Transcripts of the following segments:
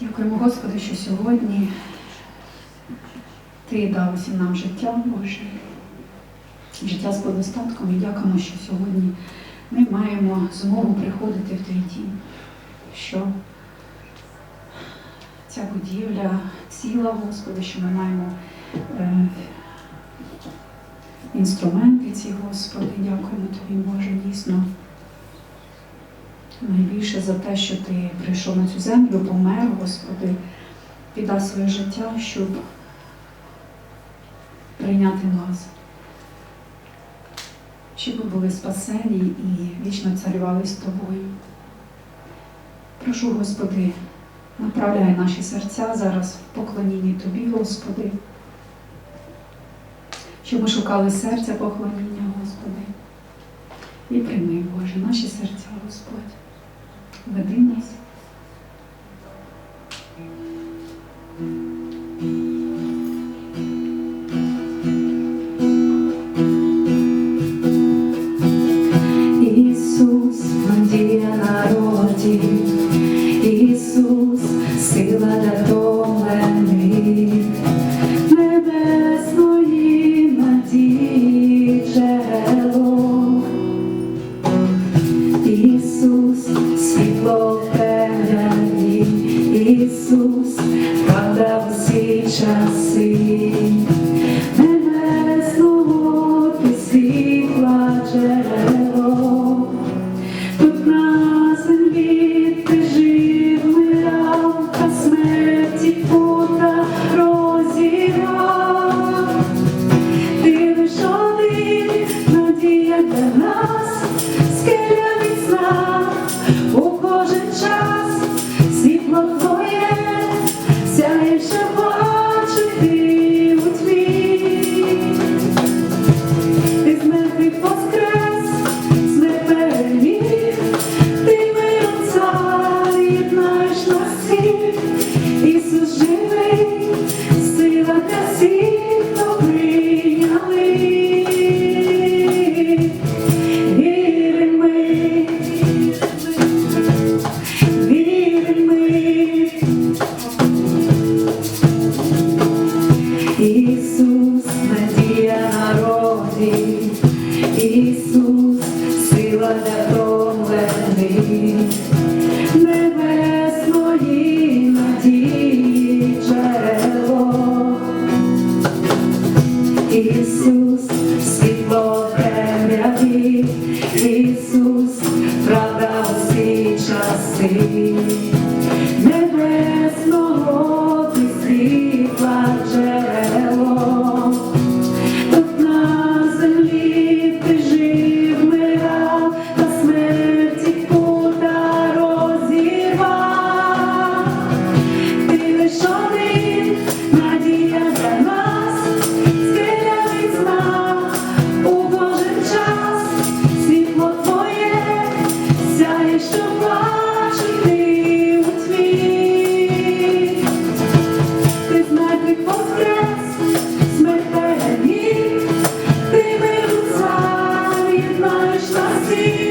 Дякуємо, Господи, що сьогодні Ти дав усім нам життя Боже, життя з подостатком. І дякуємо, що сьогодні ми маємо змогу приходити в Твій дім, що ця будівля ціла, Господи, що ми маємо. Е Інструменти ці, Господи, дякуємо Тобі, Боже, дійсно найбільше за те, що ти прийшов на цю землю, помер, Господи, віддав своє життя, щоб прийняти нас. Щоб ми були спасені і вічно царювали з тобою. Прошу, Господи, направляй наші серця зараз в поклонінні Тобі, Господи, щоб ми шукали серця поклоніння, Господи, і прийми, Боже, наші серця, Господь веди нас. see.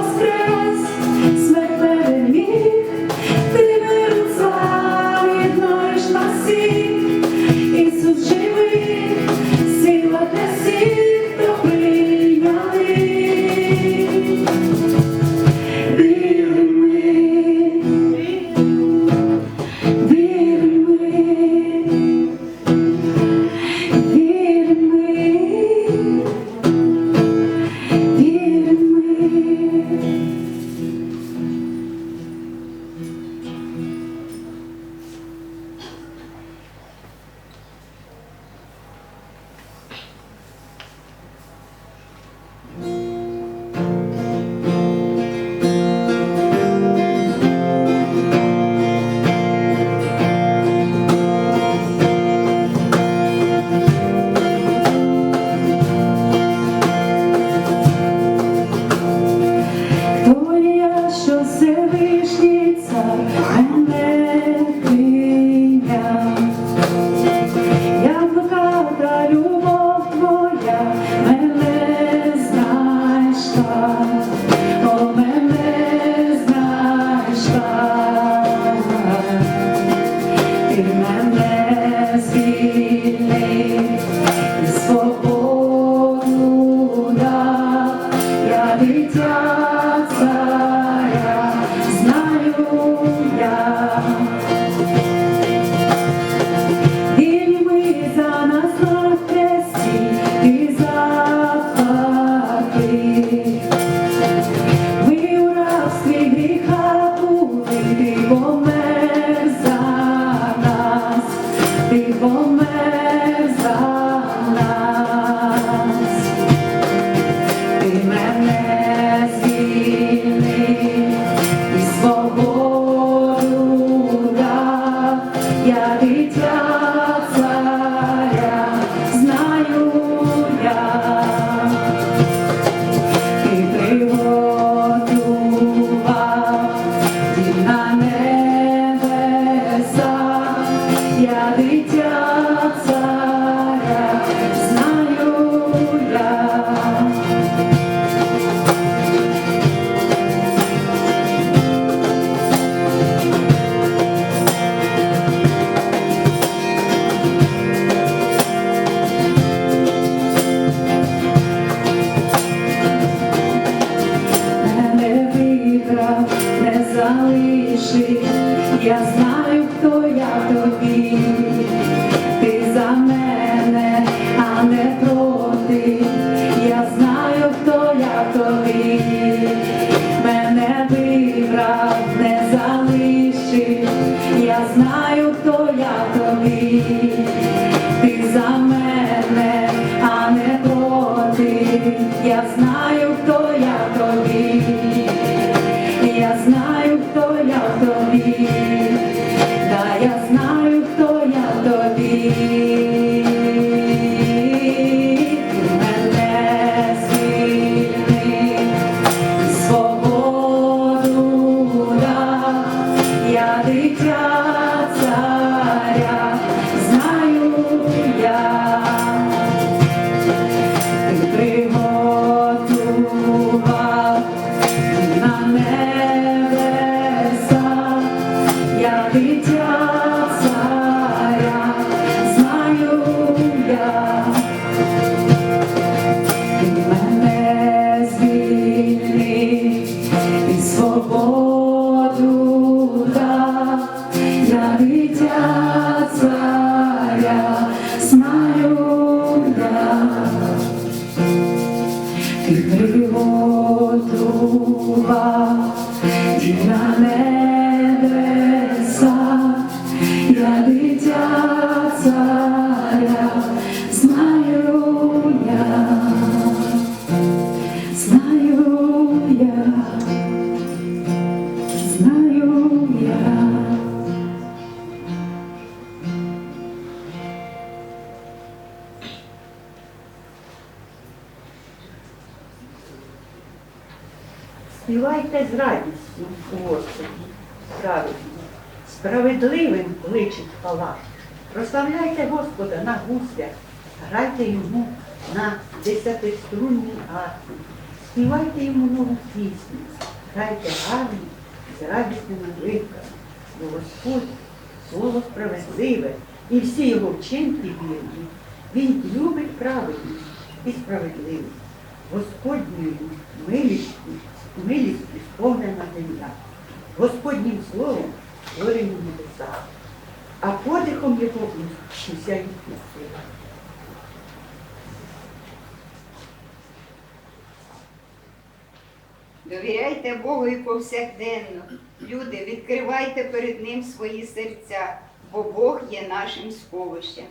воскрес! залишить, я знаю. Співайте з радістю, Господи, праведні, справедливим кличить хвала. Прославляйте Господа на гуслях, грайте йому на десятиструнній арфі, співайте йому нову пісню, грайте гарно з радісними гривками, бо Господь слово справедливе і всі його вчинки вірні. Він любить праведність і справедливість. Господньою милістю, милістю сповнена земля, Господнім словом створені небеса, а подихом його уся їхня сила. Довіряйте Богу і повсякденно. Люди, відкривайте перед Ним свої серця, бо Бог є нашим сховищем.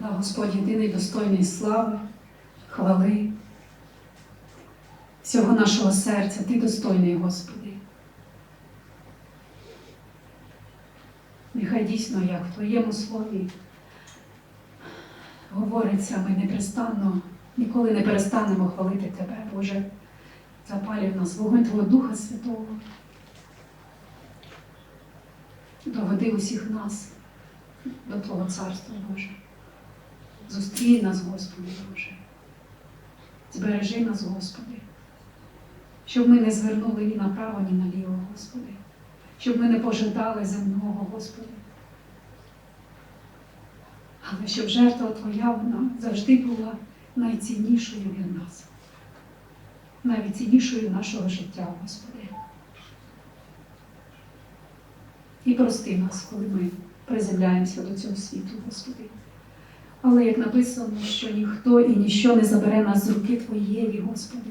Да, Господь єдиний достойний слави, хвали, всього нашого серця, Ти достойний, Господи. Нехай дійсно, як в Твоєму слові говориться, ми непрестанно, ніколи не перестанемо хвалити Тебе, Боже. Запалюй в нас вогонь Твого Духа Святого. Доведи усіх нас до Твого Царства, Боже. Зустрій нас, Господи Боже. Збережи нас, Господи, щоб ми не звернули ні направо, ні наліво, Господи, щоб ми не пожидали земного, Господи. Але щоб жертва Твоя вона завжди була найціннішою для нас, найціннішою нашого життя, Господи. І прости нас, коли ми приземляємося до цього світу, Господи. Але як написано, що ніхто і ніщо не забере нас з руки Твоєї, Господи.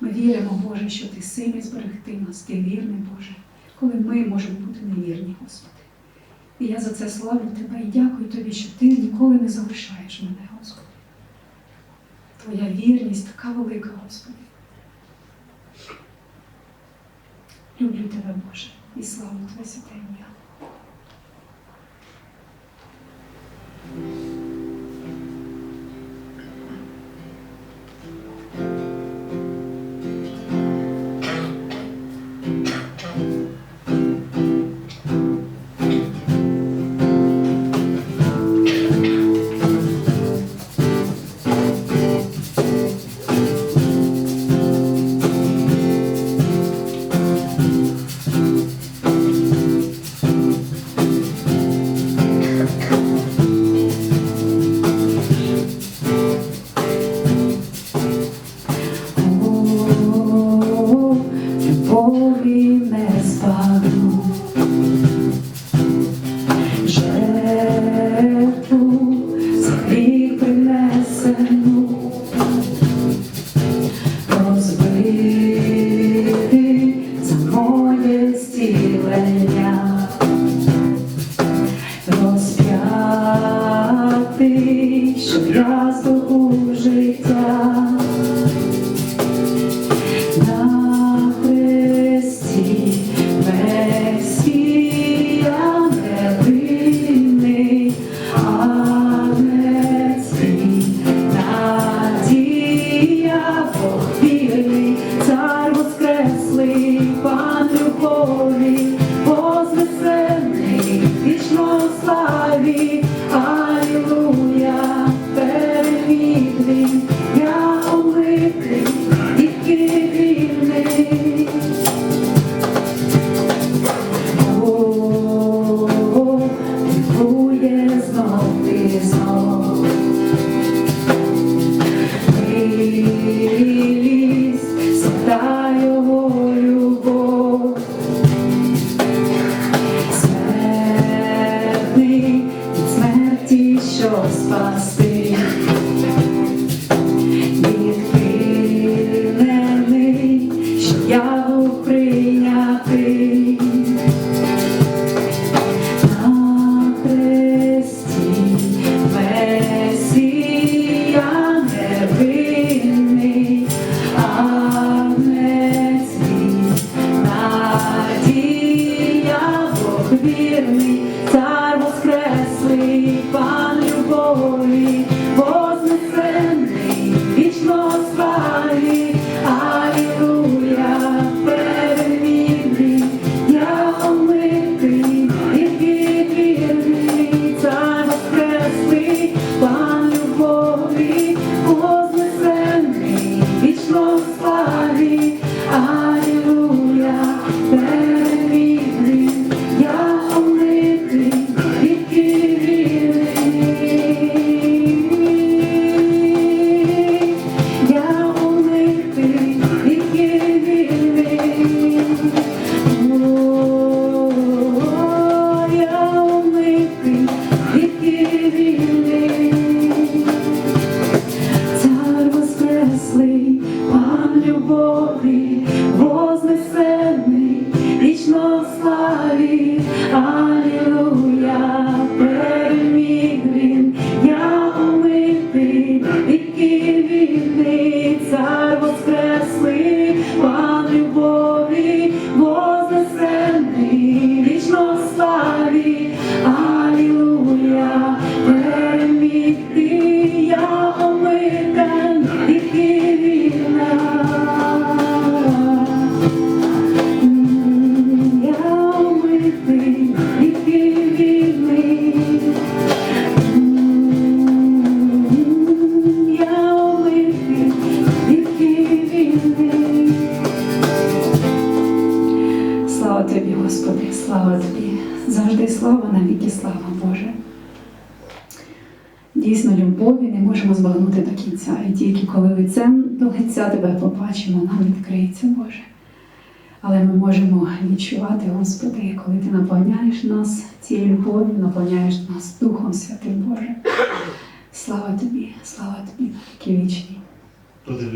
Ми віримо, Боже, що Ти сильний зберегти нас, Ти вірний, Боже, коли ми можемо бути невірні, Господи. І я за це славлю Тебе і дякую Тобі, що Ти ніколи не залишаєш мене, Господи. Твоя вірність така велика, Господи. Люблю Тебе, Боже, і славлю Твоє святе ім'я. ti šo spasti.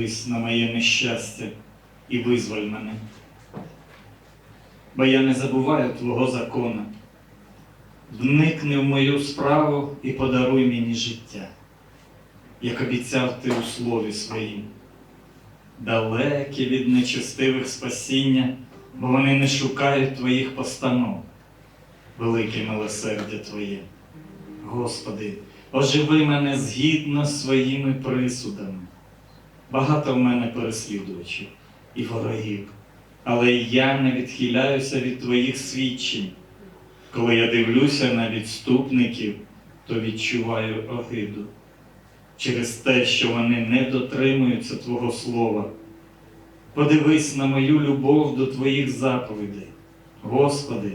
Подивись на моє нещастя і визволь мене. Бо я не забуваю Твого закона. Вникни в мою справу і подаруй мені життя, як обіцяв ти у слові своїм. Далекі від нечестивих спасіння, бо вони не шукають Твоїх постанов. Велике милосердя Твоє. Господи, оживи мене згідно з своїми присудами. Багато в мене переслідувачів і ворогів, але я не відхиляюся від твоїх свідчень. Коли я дивлюся на відступників, то відчуваю огиду через те, що вони не дотримуються Твого слова. Подивись на мою любов до Твоїх заповідей. Господи,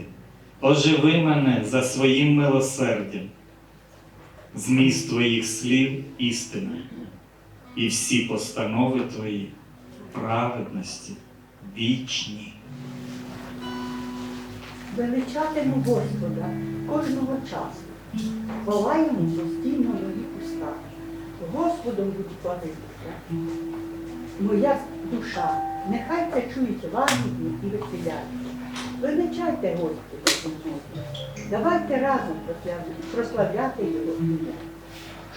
оживи мене за своїм милосердям. Зміст Твоїх слів істина і всі постанови Твої праведності вічні. Величатиму Господа кожного часу, йому постійно в моїх устах. Господом будь хвалитися. Моя душа, нехай це чують лагідні і веселяться. Величайте Господа. Давайте разом прославляти Його ім'я.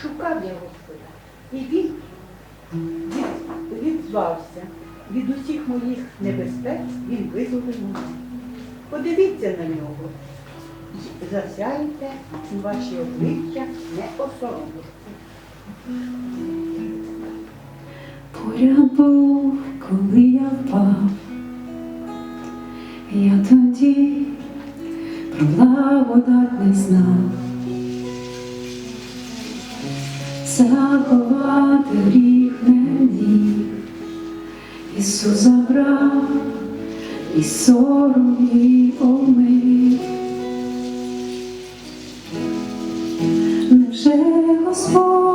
Шукав я Господа, і він від- відзвався. Від усіх моїх небезпек він визволив мене. Подивіться на нього, засяйте ваші обличчя не осоромляться. Поряд був, коли я впав, я тоді про благодать не знав. Заховати гріх не міг, Ісус забрав і сором і омив. Невже Господь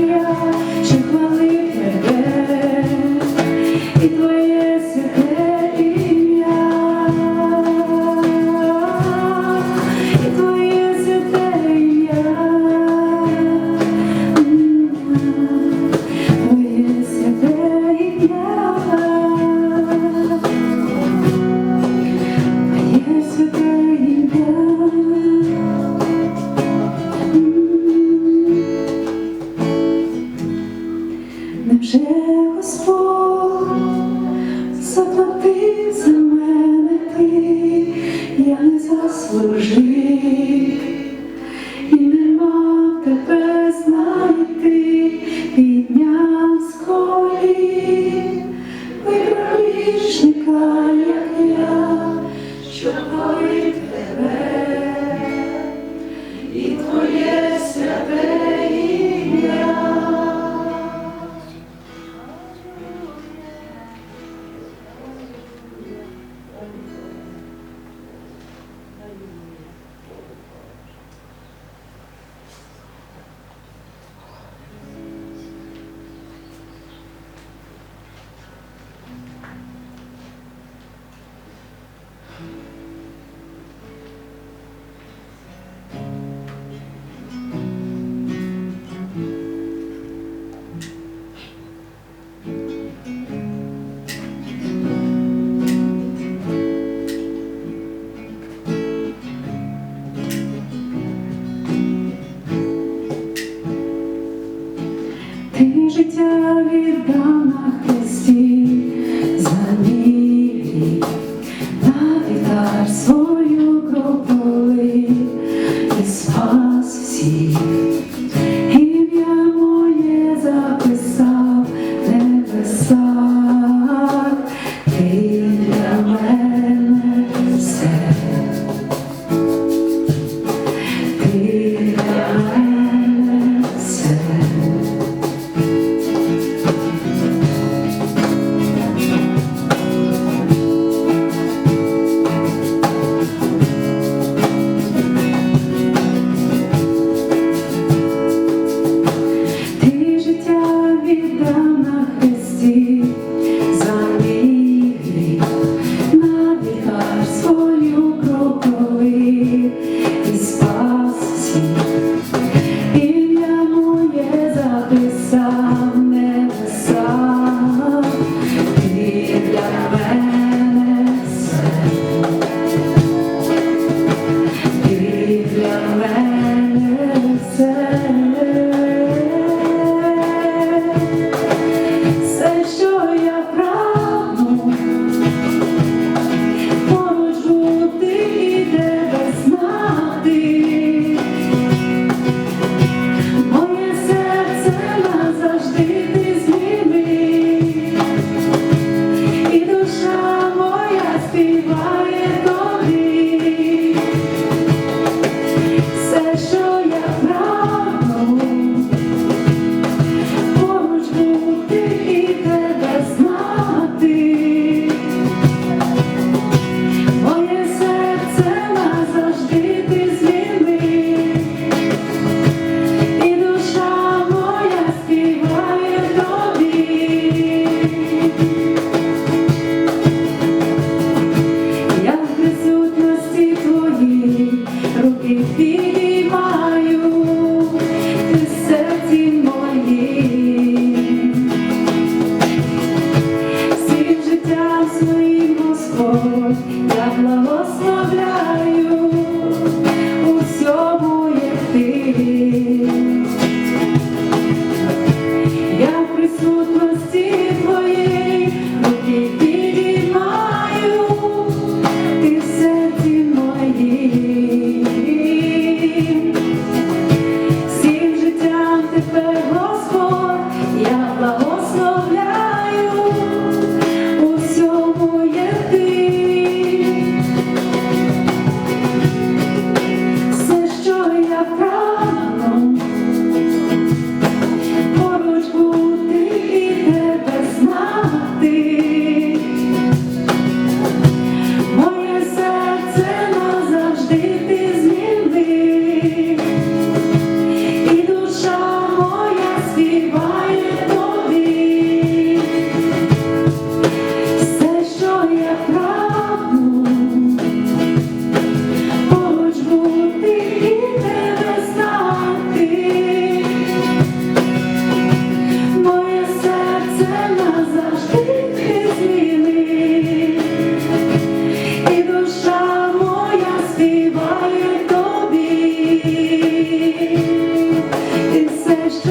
Yeah. серця.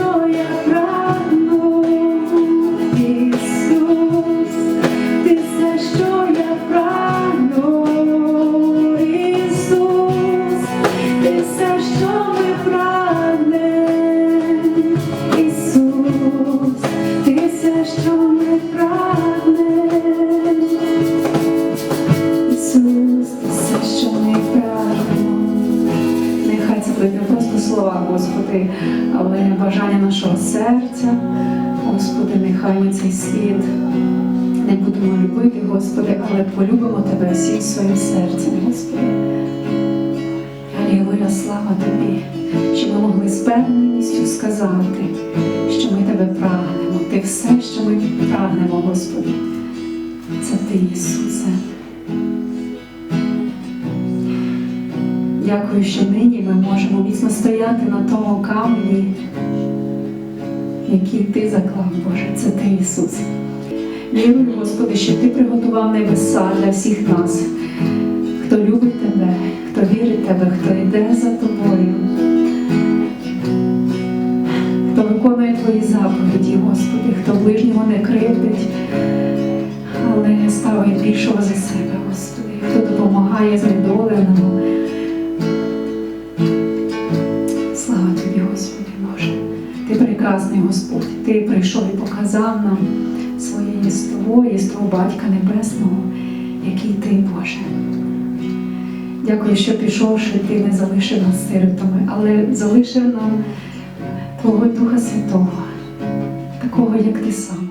Oh yeah. Дякую, що нині ми можемо міцно стояти на тому камені, який Ти заклав, Боже, це Ти, Ісус. Вірую, Господи, що Ти приготував небеса для всіх нас, хто любить Тебе, хто вірить Тебе, хто йде за Тобою, хто виконує Твої заповіді, Господи, хто ближнього не кривдить, але ставить більшого за себе, Господи, хто допомагає знедоленому. Прекрасний Господь. Ти прийшов і показав нам своє єство, єство Батька Небесного, який ти, Боже. Дякую, що пішовши, ти не залишив нас сиротами, але залишив нам Твого Духа Святого, такого, як ти сам.